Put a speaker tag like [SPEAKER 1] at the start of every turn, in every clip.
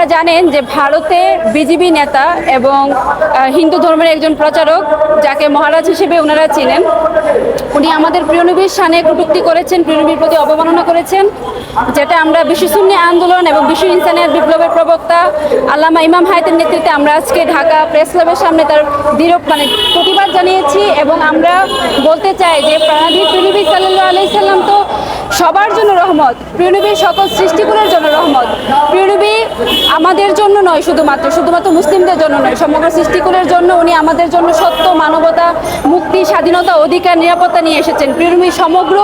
[SPEAKER 1] আপনারা জানেন যে ভারতে বিজেপি নেতা এবং হিন্দু ধর্মের একজন প্রচারক যাকে মহারাজ হিসেবে ওনারা চিনেন, উনি আমাদের প্রিয়নবীর সানে কটূক্তি করেছেন, প্রিয়নবীর প্রতি অবমাননা করেছেন, যেটা আমরা বিশ্বশূন্য আন্দোলন এবং বিশ্ব ইনসানিয়াত বিপ্লবের প্রবক্তা আল্লামা ইমাম হায়াতের নেতৃত্বে আমরা আজকে ঢাকা প্রেস ক্লাবের সামনে তার দৃঢ় মানে প্রতিবাদ জানিয়েছি এবং আমরা বলতে চাই যে প্রাণাধী প্রিয়নবী সাল্লাহ আলাইসাল্লাম তো সবার জন্য রহমত প্রিয়নবী সকল সৃষ্টিগুলোর জন্য রহমত। আমাদের জন্য নয় শুধুমাত্র শুধুমাত্র মুসলিমদের জন্য নয়, সমগ্র সৃষ্টিকুলের জন্য উনি আমাদের জন্য সত্য, মানবতা, মুক্তি, স্বাধীনতা, অধিকার, নিরাপত্তা নিয়ে এসেছেন। প্রিয়নবী সমগ্র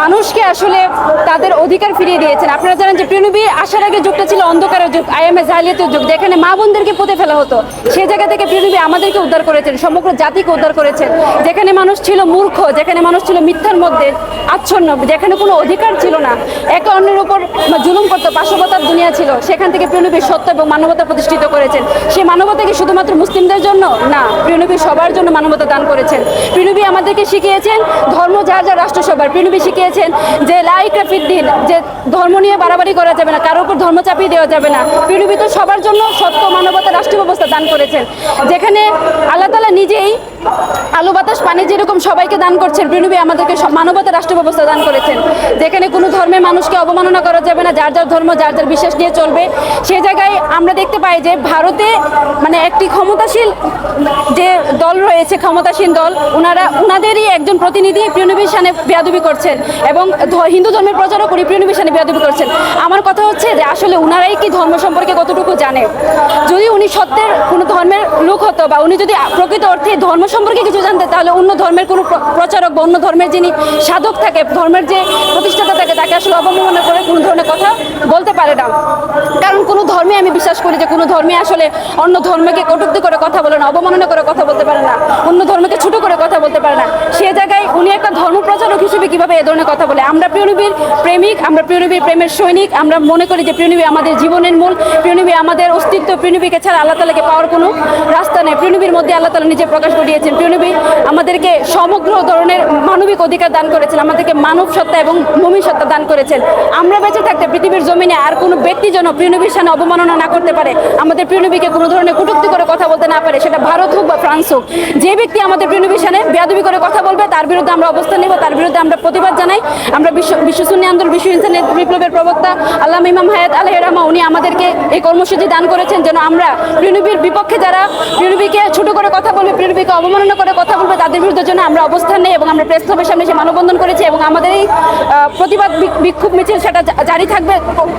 [SPEAKER 1] মানুষকে আসলে তাদের অধিকার ফিরিয়ে দিয়েছেন। আপনারা জানেন যে প্রিয়নবী আসার আগে যুগটা ছিল অন্ধকারের যুগ আইএমএ জালিয়াতের যুগ, যেখানে মা বোনদেরকে পুঁতে ফেলা হতো। সেই জায়গা থেকে প্রিয়নবী আমাদেরকে উদ্ধার করেছেন, সমগ্র জাতিকে উদ্ধার করেছেন। যেখানে মানুষ ছিল মূর্খ, যেখানে মানুষ ছিল মিথ্যার মধ্যে আচ্ছন্ন, যেখানে কোনো অধিকার ছিল না। একে অন্যের উপর জুলুম করতো পাশবতার দুনিয়া ছিল। সেখান থেকে প্রিয়নবী সত্য এবং মানবতা প্রতিষ্ঠিত করেছেন। সেই মানবতা কি শুধুমাত্র মুসলিমদের জন্য? না, প্রিয়নবী সবার জন্য মানবতা দান করেছেন। প্রিয়নবী আমাদেরকে শিখিয়েছেন ধর্ম রাষ্ট্রসভার প্রিয়নবী শিখিয়েছেন যে লাইকা দিন, যে ধর্ম নিয়ে বাড়াবাড়ি করা যাবে না, কারোর উপর ধর্ম চাপিয়ে দেওয়া যাবে না। পিনবি তো সবার জন্য সত্য মানবতা রাষ্ট্র ব্যবস্থা দান করেছেন। যেখানে আল্লাহ তালা নিজেই আলু বাতাস, পানি যেরকম সবাইকে দান করছেন প্রিয়নবী আমাদেরকে মানবতা রাষ্ট্র ব্যবস্থা দান করেছেন। যেখানে কোনো ধর্মের মানুষকে অবমাননা করা যাবে না, যার যার ধর্ম, যার যার বিশ্বাস নিয়ে চলবে। সেই জায়গায় আমরা দেখতে পাই যে ভারতে মানে একটি ক্ষমতাশীল যে দল রয়েছে ক্ষমতাসীন দল ওনারা ওনাদেরই একজন প্রতিনিধি প্রিয়নবীর সানে বেয়াদবি করছেন এবং হিন্দু ধর্মের প্রচারক উনি প্রিয়নবীর সানে বেয়াদবি করছেন। আমার কথা হচ্ছে যে আসলে ওনারাই কি ধর্ম সম্পর্কে কতটুকু জানে? যদি উনি সত্যের কোনো ধর্মের লোক হতো বা উনি যদি প্রকৃত অর্থে ধর্ম সম্পর্কে কিছু জানতেন তাহলে অন্য ধর্মের কোনো প্র- প্রচারক বা অন্য ধর্মের যিনি সাধক থাকে, ধর্মের যে প্রতিষ্ঠাতা থাকে, তাকে আসলে অবমাননা করে কোনো ধরনের কথা বলতে পারে না। কারণ কোনো ধর্মে আমি বিশ্বাস করি যে কোনো ধর্মে আসলে অন্য ধর্মকে কটুক্তি করে কথা বলে না, অবমাননা করে কথা বলতে পারে না, অন্য ধর্মকে ছোট করে কথা বলতে পারে না। সে জায়গায় উনি একটা ধর্ম প্রচারক হিসেবে কীভাবে এ ধরনের কথা বলে? আমরা প্রিয়নবীর প্রেমিক, আমরা প্রিয়নবীর প্রেমের সৈনিক, আমরা মনে করি যে প্রিয়নবী আমাদের জীবনের মূল, প্রিয়নবী আমাদের অস্তিত্ব, প্রিয়নবীকে ছাড়া আল্লাহ তালাকে পাওয়ার কোনো রাস্তা নেই। প্রিয়নবীর মধ্যে আল্লাহ তালা নিজে প্রকাশ ঘটিয়েছেন প্রিয়নবী আমাদেরকে সমগ্র ধরনের মানবিক অধিকার দান করেছেন, আমাদেরকে মানব সত্তা এবং ভূমি সত্তা দান করেছেন। আমরা বেঁচে থাকতে পৃথিবীর জমিনে আর কোনো ব্যক্তি যেন প্রিয়নবীর সামনে অবমাননা না করতে পারে, আমাদের প্রিয়নবীকে কোনো ধরনের কটূক্তি করে কথা বলতে না পারে, সেটা ভারত হোক বা ফ্রান্স হোক, যে ব্যক্তি আমাদের প্রিয়নবীর সামনে বেয়াদবি করে কথা বলবে, তার বিরুদ্ধে আমরা অবস্থান নেব, তার বিরুদ্ধে আমরা প্রতিবাদ জানাই। আমরা বিশ্ব বিশ্বসুন্নি আন্দোলন, বিশ্ব ইনসানিয়ত বিপ্লবের প্রবক্তা আল্লাহ ইমাম হায়াত আলহ রহমা, উনি আমাদেরকে এই কর্মসূচি দান করেছেন যেন আমরা প্রিয়নবীর বিপক্ষে যারা প্রিয়নবীকে ছোট করে কথা বলবে, প্রিয়নবীকে অবমাননা করে কথা বলবে, তাদের বিরুদ্ধে জন্য আমরা অবস্থান নেই এবং আমরা প্রেস ক্লাবের সামনে সে মানববন্ধন করেছি এবং আমাদের এই প্রতিবাদ বিক্ষোভ মিছিল সেটা জারি থাকবে।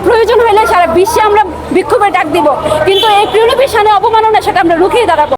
[SPEAKER 1] প্রয়োজন হলে সারা বিশ্বে আমরা বিক্ষোভে ডাক দিব। কিন্তু এই প্রিয়নবীর সামনে অবমাননা, সেটা আমরা রুখিয়ে দাঁড়াবো।